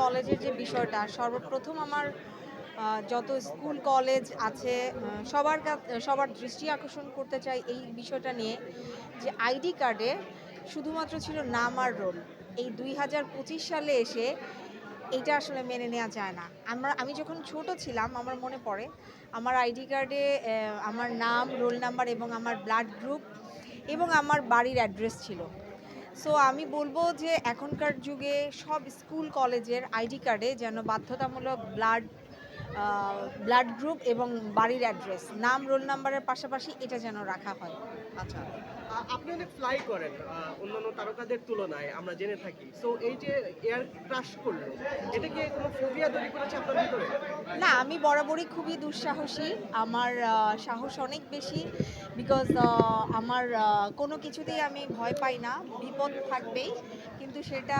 কলেজের যে বিষয়টা, সর্বপ্রথম আমার যত স্কুল, কলেজ আছে সবার সবার দৃষ্টি আকর্ষণ করতে চাই এই বিষয়টা নিয়ে যে আইডি কার্ডে শুধুমাত্র ছিল নাম আর রোল। এই দুই হাজার পঁচিশ সালে এসে এইটা আসলে মেনে নেওয়া যায় না। আমরা, আমি যখন ছোট ছিলাম, আমার মনে পড়ে, আমার আইডি কার্ডে আমার নাম, রোল নাম্বার এবং আমার ব্লাড গ্রুপ এবং আমার বাড়ির অ্যাড্রেস ছিল। সো আমি বলব যে এখনকার যুগে সব স্কুল, কলেজের আইডি কার্ডে যেন বাধ্যতামূলক ব্লাড ব্লাড গ্রুপ এবং বাড়ির অ্যাড্রেস, নাম, রোল নাম্বারের পাশাপাশি এটা যেন রাখা হয়। আচ্ছা আপনি অনেক ফ্লাই করেন অন্যান্য তারকাদের তুলনায়, আমরা জেনে থাকি। সো এই যে এয়ার ক্রাশ করল, এটা কি কোনো ফোবিয়া তৈরি করেছে আপনার ভিতরে? না, আমি বরাবরই খুবই দুঃসাহসী। আমার সাহস অনেক বেশি বিকজ আমার কোনো কিছুতেই আমি ভয় পাই না, বিপদ থাকবেই। কিন্তু সেটা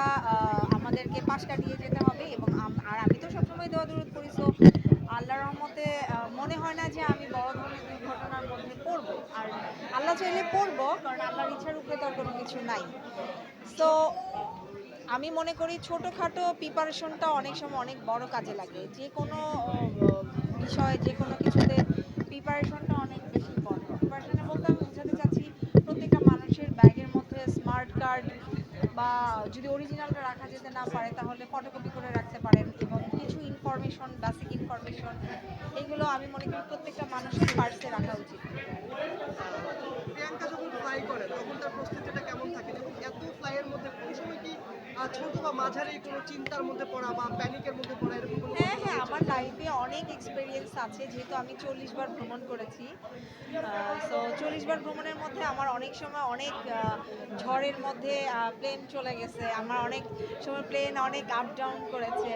আমাদেরকে পাশ কাটিয়ে যেতে হবে এবং আর আমি তো সবসময় দোয়া দূরত করি। সো আল্লাহ রহমতে মনে হয় না যে আমি বড় ধরনের দুর্ঘটনার মধ্যে পড়ব আর পড়ব কারণ আল্লাহর ইচ্ছার উপরে তো আর কোনো কিছু নাই। তো আমি মনে করি ছোটোখাটো প্রিপারেশনটা অনেক সময় অনেক বড় কাজে লাগে। যে কোনো বিষয়ে, যে কোনো কিছুতে প্রিপারেশনটা অনেক বেশি ইম্পর্টেন্ট প্রিপারেশনের বলতে আমি বোঝাতে চাচ্ছি, প্রত্যেকটা মানুষের ব্যাগের মধ্যে স্মার্ট কার্ড বা যদি অরিজিনালটা রাখা যেতে না পারে তাহলে ফটোকপি করে রাখতে পারেন এবং কিছু ইনফরমেশন বেসিক ইনফরমেশন এগুলো আমি মনে করি প্রত্যেকটা মানুষের পার্সে রাখা উচিত। প্রিয়াঙ্কা যখন ফ্লাই করে তখন তার প্রস্তুতিটা কেমন থাকে? এত ফ্লাইয়ের মধ্যে কোনো সময় কি ছোট বা মাঝারি কোনো চিন্তার মধ্যে পড়া বা প্যানিকের মধ্যে পড়া এরকম হ্যাঁ হ্যাঁ আমার লাইফে অনেক এক্সপিরিয়েন্স আছে যেহেতু আমি চল্লিশ বার ভ্রমণ করেছি। সো চল্লিশ বার ভ্রমণের মধ্যে আমার অনেক সময় অনেক ঝড়ের মধ্যে প্লেন চলে গেছে আমার অনেক সময় প্লেন অনেক আপ ডাউন করেছে।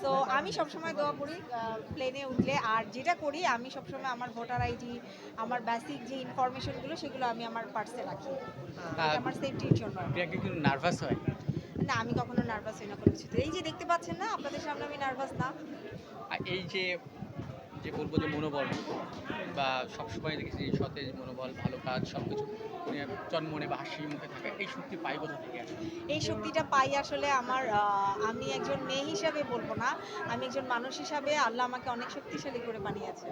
সো আমি সবসময় দোয়া করি প্লেনে উঠলে আর যেটা করি আমি সবসময় আমার ভোটার আইডি আমার বেসিক যে ইনফরমেশনগুলো সেগুলো আমি আমার পার্সে রাখি। আমার সেফটির জন্য। নার্ভাস হয়? না আমি কখনো নার্ভাস হই না কোনো কিছুতে। এই যে দেখতে পাচ্ছেন না আপনাদের সামনে আমি নার্ভাস না। আর এই যে যে বলব যে মনোবল বা সবসময় দেখেছি যে সতেজ মনোবল ভালো কাজ সব কিছু জন্মনে বা হাসি মুখে থাকা এই শক্তি পাই কোথা থেকে এই শক্তিটা পাই আসলে আমার আহ, আমি একজন মেয়ে হিসাবে বলব না আমি একজন মানুষ হিসাবে আল্লাহ আমাকে অনেক শক্তিশালী করে বানিয়েছে।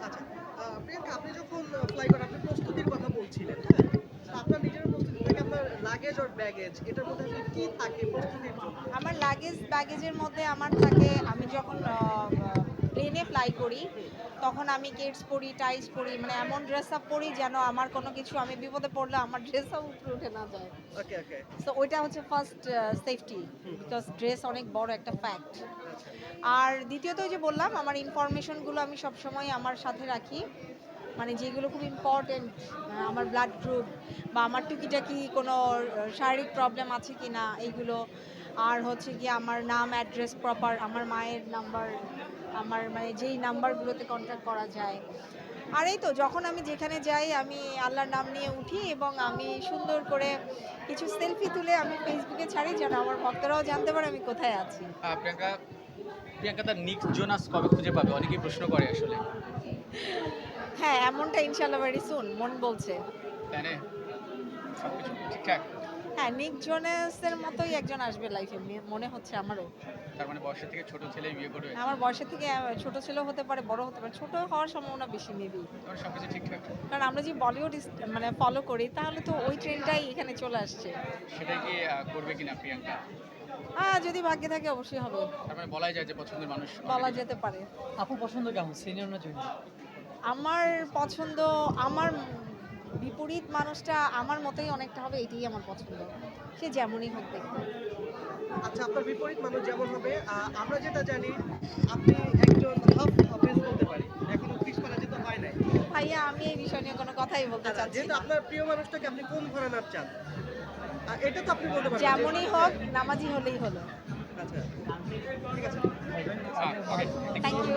আচ্ছা প্রিয়াঙ্কা আপনি যখন ফ্লাই করেন আপনি প্রস্তুতির কথা বলছিলেন হ্যাঁ? আপনার নিজের প্রস্তুতি থেকে আপনার লাগেজ আর ব্যাগেজ এটার মধ্যে আসলে কি থাকে প্রস্তুতির আমার লাগেজ ব্যাগেজের মধ্যে আমার থাকে আমি যখন প্লেনে ফ্লাই করি তখন আমি কেটস পরি টাইস পরি মানে এমন ড্রেস আপ পরি যেন আমার কোনো কিছু আমি বিপদে পড়লে আমার ড্রেস আপ উপরে উঠে না যায়। ওকে ওকে সো ওইটা হচ্ছে ফার্স্ট সেফটি বিকজ ড্রেস অনেক বড় একটা ফ্যাক্ট আচ্ছা। আর দ্বিতীয়ত ওই যে বললাম আমার ইনফরমেশনগুলো আমি সবসময় আমার সাথে রাখি। মানে যেগুলো খুব ইম্পর্টেন্ট আমার ব্লাড গ্রুপ বা আমার টুকিটাকি কোনো শারীরিক প্রবলেম আছে কি না এইগুলো আর হচ্ছে কি আমার নাম অ্যাড্রেস প্রপার আমার মায়ের নাম্বার আমার মানে যেই নাম্বারগুলোতে কন্ট্যাক্ট করা যায়। আর এই তো যখন আমি যেখানে যাই আমি আল্লাহর নাম নিয়ে উঠি এবং আমি সুন্দর করে কিছু সেলফি তুলে আমি ফেসবুকে ছাড়ি যেন আমার ভক্তরাও জানতে পারে আমি কোথায় আছি। প্রিয়াঙ্কা প্রিয়াঙ্কা তার নিক জোনাস কবে খুঁজে পাবে? অনেকেই প্রশ্ন করে আসলে। হ্যাঁ এমনটা ইনশাল্লাহ ভেরি সুন মন বলছে। ঠিকঠাক? হ্যাঁ নিক জোনাসের মতোই একজন আসবে লাইফে মনে হচ্ছে আমারও। তার মানে বয়সের থেকে ছোট ছেলে বিয়ে করবে? আমার বয়সের থেকে ছোট ছেলেও হতে পারে বড় হতে পারে ছোট হওয়ার সম্ভাবনা বেশি মেবি তার সব কিছু ঠিকঠাক। কারণ আমরা যে বলিউড মানে ফলো করি তাহলে তো ওই ট্রেনটাই এখানে চলে আসছে। সেটাই কি করবে কিনা প্রিয়াঙ্কা? হ্যাঁ যদি ভাগ্যে থাকে অবশ্যই হবে। তার মানে বলাই যায় যে পছন্দের মানুষ বলা যেতে পারে। আপু পছন্দ কেমন? সিনিয়র না জুনিয়র আমার পছন্দ আমার বিপরীত মানুষটা আমার মতোই অনেকটা হবে এটাই আমার পছন্দ। সে যেমনই হোক দেখতে। আচ্ছা আপনার বিপরীত মানুষ যেমন হবে আমরা যেটা জানি আপনি একজন হাফ অফিস বলতে পারি। এখনও ফিস করা যেতে হয় নাই। ভাইয়া আমি এই বিষয় নিয়ে কোনো কথাই বলতে আচ্ছা, চাচ্ছি যেহেতু আপনার প্রিয় মানুষটাকে আপনি কোন ঘরানার চান এটা তো আপনি বলতে পারেন যেমনই হোক নামাজি হলেই হলো। আচ্ছা ঠিক আছে। Thank you